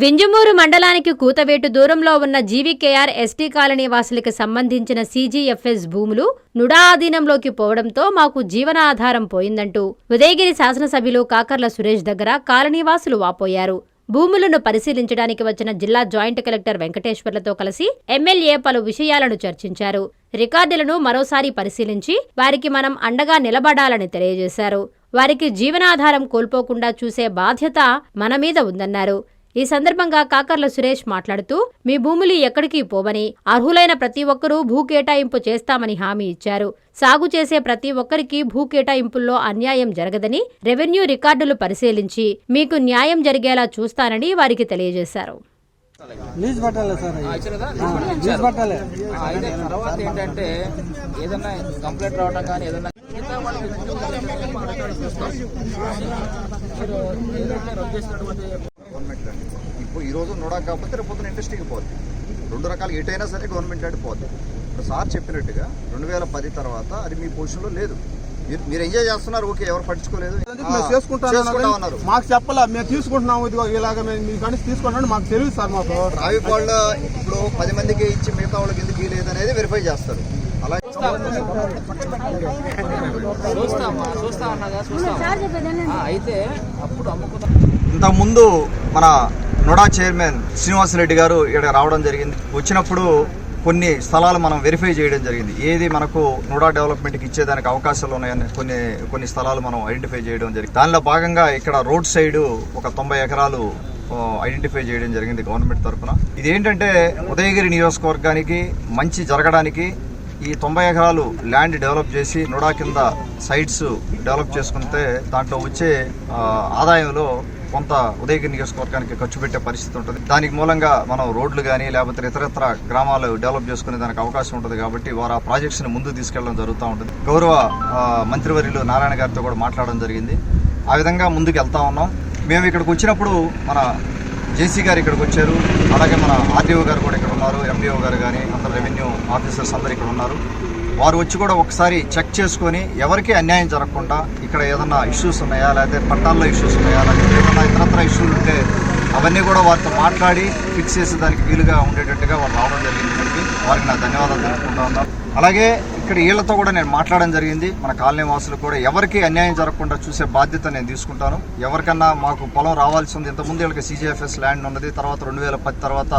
వింజమూరు మండలానికి కూతవేటు దూరంలో ఉన్న జీవీకేఆర్ ఎస్టీ కాలనీ వాసులకు సంబంధించిన సీజీఎఫ్ఎస్ భూములు నుడా ఆధీనంలోకి పోవడంతో మాకు జీవనాధారం పోయిందంటూ ఉదయగిరి శాసనసభ్యులు కాకర్ల సురేష్ దగ్గర కాలనీవాసులు వాపోయారు. భూములను పరిశీలించడానికి వచ్చిన జిల్లా జాయింట్ కలెక్టర్ వెంకటేశ్వర్లతో కలిసి ఎమ్మెల్యే పలు విషయాలను చర్చించారు. రికార్డులను మరోసారి పరిశీలించి వారికి మనం అండగా నిలబడాలని తెలియజేశారు. వారికి జీవనాధారం కోల్పోకుండా చూసే బాధ్యత మన మీద ఉందన్నారు. ఈ సందర్భంగా కాకర్ల సురేష్ మాట్లాడుతూ మీ భూములు ఎక్కడికి పోవని అర్హులైన ప్రతి ఒక్కరూ భూ కేటాయింపు చేస్తామని హామీ ఇచ్చారు. సాగు చేసే ప్రతి ఒక్కరికి భూ కేటాయింపుల్లో అన్యాయం జరగదని రెవెన్యూ రికార్డులు పరిశీలించి మీకు న్యాయం జరిగేలా చూస్తానని వారికి తెలియజేశారు. లీజ్ పట్టాలి సార్ లీజ్ పట్టాలి తర్వాత ఏంటంటే ఏదన్నా కంప్లైంట్ రావడం కానీ ఏదన్నా. మీరు ఏదైతే రద్దు చేసినటువంటి ల్యాండ్ ఇప్పుడు ఈ రోజు నోడా కాకపోతే రేపు పొద్దున ఇంట్రెస్టింగ్ పోద్ది. రెండు రకాలు ఎటైనా సరే గవర్నమెంట్ ల్యాండ్ పోద్ది. ఇప్పుడు సార్ చెప్పినట్టుగా రెండు వేల పది తర్వాత అది మీ పొజిషన్లో లేదు. మీరు మీరు ఎంజాయ్ చేస్తున్నారు ఓకే ఎవరు పట్టించుకోలేదు. మాకు చెప్పాలా? మేము తీసుకుంటున్నాము ఇదిగో ఇలాగ మేము మీ తీసుకుంటాం మాకు తెలియదు సార్ మాకు. రావి వాళ్ళ ఇప్పుడు పది మందికి ఇచ్చి మిగతా వాళ్ళకి ఎందుకు ఇవ్వలేదు అనేది వెరిఫై చేస్తారు. అలా చూస్తామా? చూస్తా అన్నదా చూస్తాం ఆ, అయితే అప్పుడు అమ్ముకుందాం. ఇంతకుముందు మన నోడా చైర్మన్ శ్రీనివాసరెడ్డి గారు ఇక్కడ రావడం జరిగింది. వచ్చినప్పుడు కొన్ని స్థలాలు మనం వెరిఫై చేయడం జరిగింది. ఏది మనకు నోడా డెవలప్మెంట్కి ఇచ్చేదానికి అవకాశాలు ఉన్నాయని కొన్ని కొన్ని స్థలాలు మనం ఐడెంటిఫై చేయడం జరిగింది. దానిలో భాగంగా ఇక్కడ రోడ్ సైడ్ ఒక తొంభై ఎకరాలు ఐడెంటిఫై చేయడం జరిగింది గవర్నమెంట్ తరఫున. ఇది ఏంటంటే ఉదయగిరి నియోజకవర్గానికి మంచి జరగడానికి ఈ తొంభై ఎకరాలు ల్యాండ్ డెవలప్ చేసి నుడా కింద సైట్స్ డెవలప్ చేసుకుంటే దాంట్లో వచ్చే ఆదాయంలో కొంత ఉదయగిరి నియోజకవర్గానికి ఖర్చు పెట్టే పరిస్థితి ఉంటుంది. దానికి మూలంగా మనం రోడ్లు కానీ లేకపోతే ఇతరత్ర గ్రామాలు డెవలప్ చేసుకునే దానికి అవకాశం ఉంటుంది కాబట్టి వారు ఆ ప్రాజెక్ట్స్ని తీసుకెళ్ళడం జరుగుతూ ఉంటుంది. గౌరవ మంత్రివర్యులు నారాయణ గారితో కూడా మాట్లాడడం జరిగింది. ఆ విధంగా ముందుకు వెళ్తా ఉన్నాం. మేము ఇక్కడికి వచ్చినప్పుడు మన జేసీ గారు ఇక్కడికి వచ్చారు. అలాగే మన ఆర్డీఓ గారు కూడా ఇక్కడ ఉన్నారు. ఎండిఓ గారు కానీ అందరు రెవెన్యూ ఆఫీసర్స్ అందరు ఇక్కడ ఉన్నారు. వారు వచ్చి కూడా ఒకసారి చెక్ చేసుకొని ఎవరికి అన్యాయం జరగకుండా ఇక్కడ ఏదన్నా ఇష్యూస్ ఉన్నాయా లేకపోతే పట్టాల్లో ఇష్యూస్ ఉన్నాయా లేకపోతే ఏదన్నా ఇతరత్ర ఇష్యూలు ఉంటే అవన్నీ కూడా వారితో మాట్లాడి ఫిక్స్ చేసే దానికి వీలుగా ఉండేటట్టుగా వారు రావడం జరిగింది వారికి నా ధన్యవాదాలు తెలుపుకుంటా ఉన్నాను అలాగే ఇక్కడ వీళ్ళతో కూడా నేను మాట్లాడడం జరిగింది. మన కాలనీ వాసులు కూడా ఎవరికి అన్యాయం జరగకుండా చూసే బాధ్యత నేను తీసుకుంటాను. ఎవరికన్నా మాకు పొలం రావాల్సి ఉంది. ఇంతకుముందు వీళ్ళకి సీజీఎఫ్ఎస్ ల్యాండ్ ఉన్నది. తర్వాత రెండు వేల పది తర్వాత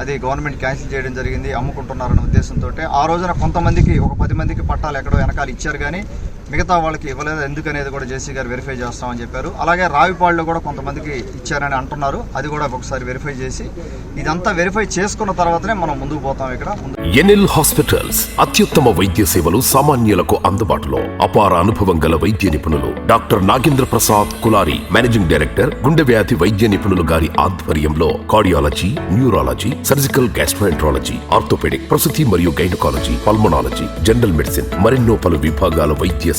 అది గవర్నమెంట్ క్యాన్సిల్ చేయడం జరిగింది అమ్ముకుంటున్నారనే ఉద్దేశంతో ఆ రోజున కొంతమందికి ఒక పది మందికి పట్టాలు ఎక్కడో వెనకాల ఇచ్చారు కానీ మిగతా వాళ్ళకి ఇవ్వలేదు. ఎందుకనేది కూడా జేసీ గారు వెరిఫై చేస్తామని చెప్పారు. అలాగే రావిపాళ్ళు కూడా కొంతమందికి ఇచ్చారని అంటున్నారు. అది కూడా ఒకసారి వెరిఫై చేసి ఇదంతా వెరిఫై చేసుకున్న తర్వాతనే మనం ముందుకు పోతాం ఇక్కడ. ఎన్ఎల్ హాస్పిటల్స్ అత్యుత్తమ వైద్య సేవలు సామాన్యులకు అందుబాటులో అపార అనుభవం గల వైద్య నిపుణులు doctor Nagendra Prasad Kulari managing director గుండె వ్యాధి వైద్య నిపుణులు గారి ఆధ్వర్యంలో cardiology neurology surgical gastroenterology orthopaedic ప్రసూతి మరియు గైనకాలజీ పల్మనాలజీ జనరల్ మెడిసిన్ మరెన్నో పలు విభాగాల వైద్య